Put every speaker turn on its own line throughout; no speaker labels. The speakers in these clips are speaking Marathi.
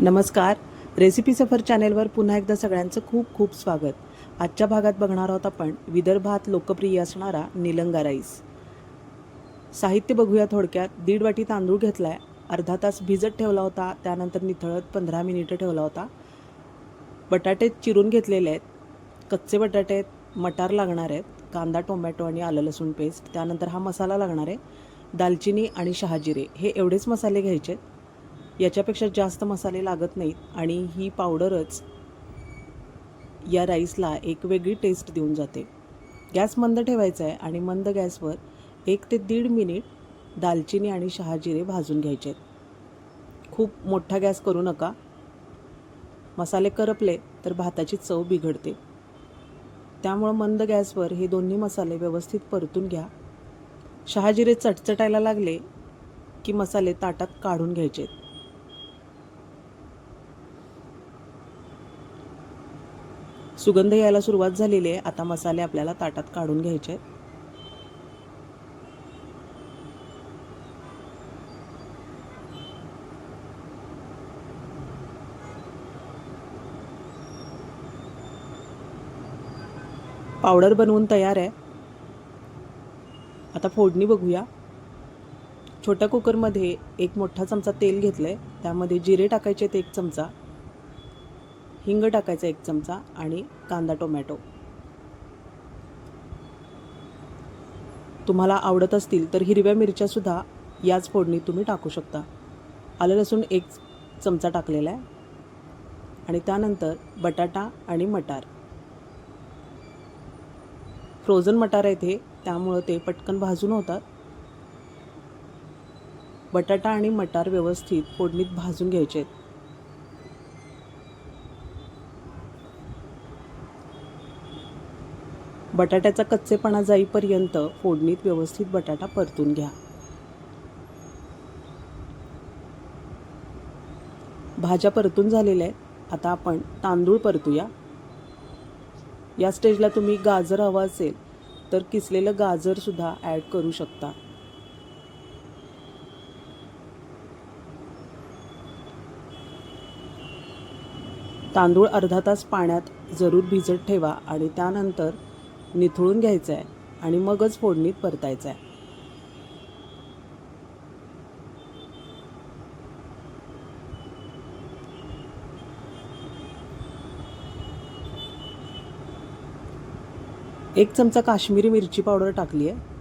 नमस्कार. रेसिपी सफर चॅनेलवर पुन्हा एकदा सगळ्यांचं खूप खूप स्वागत. आजच्या भागात बघणार आहोत आपण विदर्भात लोकप्रिय असणारा निलंगा राईस. साहित्य बघूया थोडक्यात. दीड वाटी तांदूळ घेतला आहे अर्धा तास भिजत ठेवला होता. त्यानंतर निथळत पंधरा मिनिटं ठेवला होता. बटाटे चिरून घेतलेले आहेत. कच्चे बटाटे आहेत. मटार लागणार आहेत. कांदा टोमॅटो आणि आलं लसूण पेस्ट त्यानंतर हा मसाला लागणार आहे. दालचिनी आणि शहाजिरे. हे एवढेच मसाले घ्यायचे आहेत याच्यापेक्षा जास्त मसाले लागत नाहीत आणि ही पावडरच या राईसला एक वेगळी टेस्ट देऊन जाते. गॅस मंद ठेवायचा आहे आणि मंद गॅसवर एक ते दीड मिनिट दालचिनी आणि शहाजिरे भाजून घ्यायचे. आहेत खूप मोठा गॅस करू नका. मसाले करपले तर भाताची चव बिघडते. त्यामुळं मंद गॅसवर हे दोन्ही मसाले व्यवस्थित परतून घ्या. शहाजिरे चटचटायला लागले की मसाले ताटात काढून घ्यायचे सुगंध यायला सुरुवात झालेली आहे. आता मसाले आपल्याला ताटात काढून घ्यायचे आहेत. पावडर बनवून तयार आहे. आता फोडणी बघूया. छोट्या कुकरमध्ये एक मोठा चमचा तेल घेतलं आहे त्यामध्ये जिरे टाकायचे आहेत एक चमचा. हिंग टाकायचा एक चमचा आणि कांदा टोमॅटो. तुम्हाला आवडत असतील तर हिरव्या मिरच्यासुद्धा याच फोडणीत तुम्ही टाकू शकता. आलं लसूण एक चमचा टाकलेला आहे. आणि त्यानंतर बटाटा आणि मटार. फ्रोझन मटार आहेत हे त्यामुळं ते पटकन भाजून होतात. बटाटा आणि मटार व्यवस्थित फोडणीत भाजून घ्यायचे आहेत. बटाट्याचा कच्चेपणा जाईपर्यंत फोडणीत व्यवस्थित बटाटा परतून घ्या. भाज्या परतून झालेल्या आहेत. आता आपण तांदूळ परतूया. या स्टेजला तुम्ही गाजर हवं असेल तर किसलेलं गाजरसुद्धा ॲड करू शकता. तांदूळ अर्धा तास पाण्यात जरूर भिजत ठेवा आणि त्यानंतर निथळून घ्यायचं आहे आणि मगच फोडणीत परतायचं आहे एक चमचा काश्मीरी मिरची पावडर टाकली आहे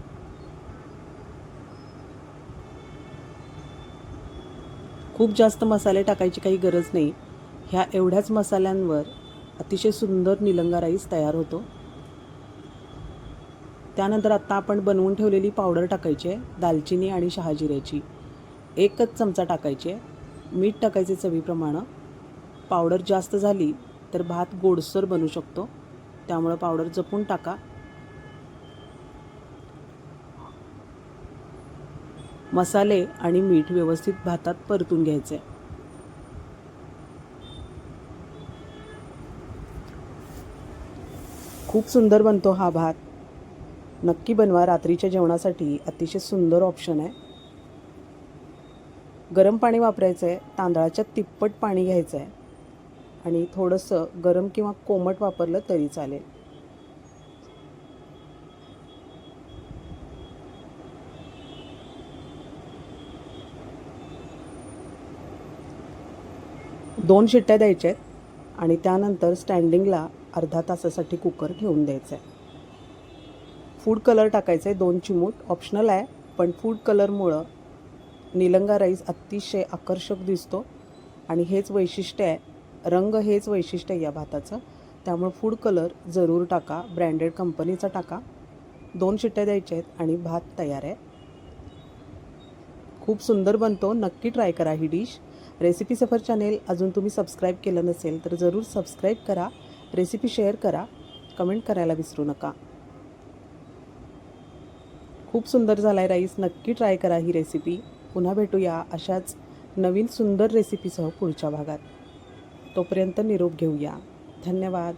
खूप जास्त मसाले टाकायची काही गरज नाही. ह्या एवढ्याच मसाल्यांवर अतिशय सुंदर निलंगा राईस तयार होतो. त्यानंतर आत्ता आपण बनवून ठेवलेली पावडर टाकायची आहे दालचिनी आणि शहाजिऱ्याची. एकच चमचा टाकायची आहे. मीठ टाकायचे चवीप्रमाणे. पावडर जास्त झाली तर भात गोडसर बनू शकतो. त्यामुळं पावडर जपून टाका. मसाले आणि मीठ व्यवस्थित भातात परतून घ्यायचे. खूप सुंदर बनतो हा भात. नक्की बनवा रात्रीच्या जेवणासाठी. अतिशय सुंदर ऑप्शन आहे. गरम पाणी वापरायचं आहे तांदळाच्या तिप्पट पाणी घ्यायचं आहे आणि थोडंसं गरम किंवा कोमट वापरलं तरी चालेल. दोन शिट्ट्या द्यायच्या आहेत आणि त्यानंतर स्टँडिंगला अर्धा तासासाठी कुकर ठेवून द्यायचं आहे फूड कलर टाकायचं आहे दोन चिमूट. ऑप्शनल आहे पण फूड कलरमुळं निलंगा राईस अतिशय आकर्षक दिसतो. आणि हेच वैशिष्ट्य आहे रंग हेच वैशिष्ट्य आहे या भाताचं. त्यामुळं फूड कलर जरूर टाका ब्रँडेड कंपनीचा टाका. दोन शिट्ट्या द्यायच्या आहेत आणि भात तयार आहे. खूप सुंदर बनतो नक्की ट्राय करा ही डिश रेसिपी सफर चॅनेल अजून तुम्ही सबस्क्राईब केलं नसेल तर जरूर सबस्क्राईब करा. रेसिपी शेअर करा. कमेंट करायला विसरू नका. खूप सुंदर झाला आहे राईस. नक्की ट्राय करा ही रेसिपी पुन्हा भेटूया अशाच नवीन सुंदर रेसिपीसह पुढच्या भागात. तोपर्यंत निरोप घेऊया. धन्यवाद.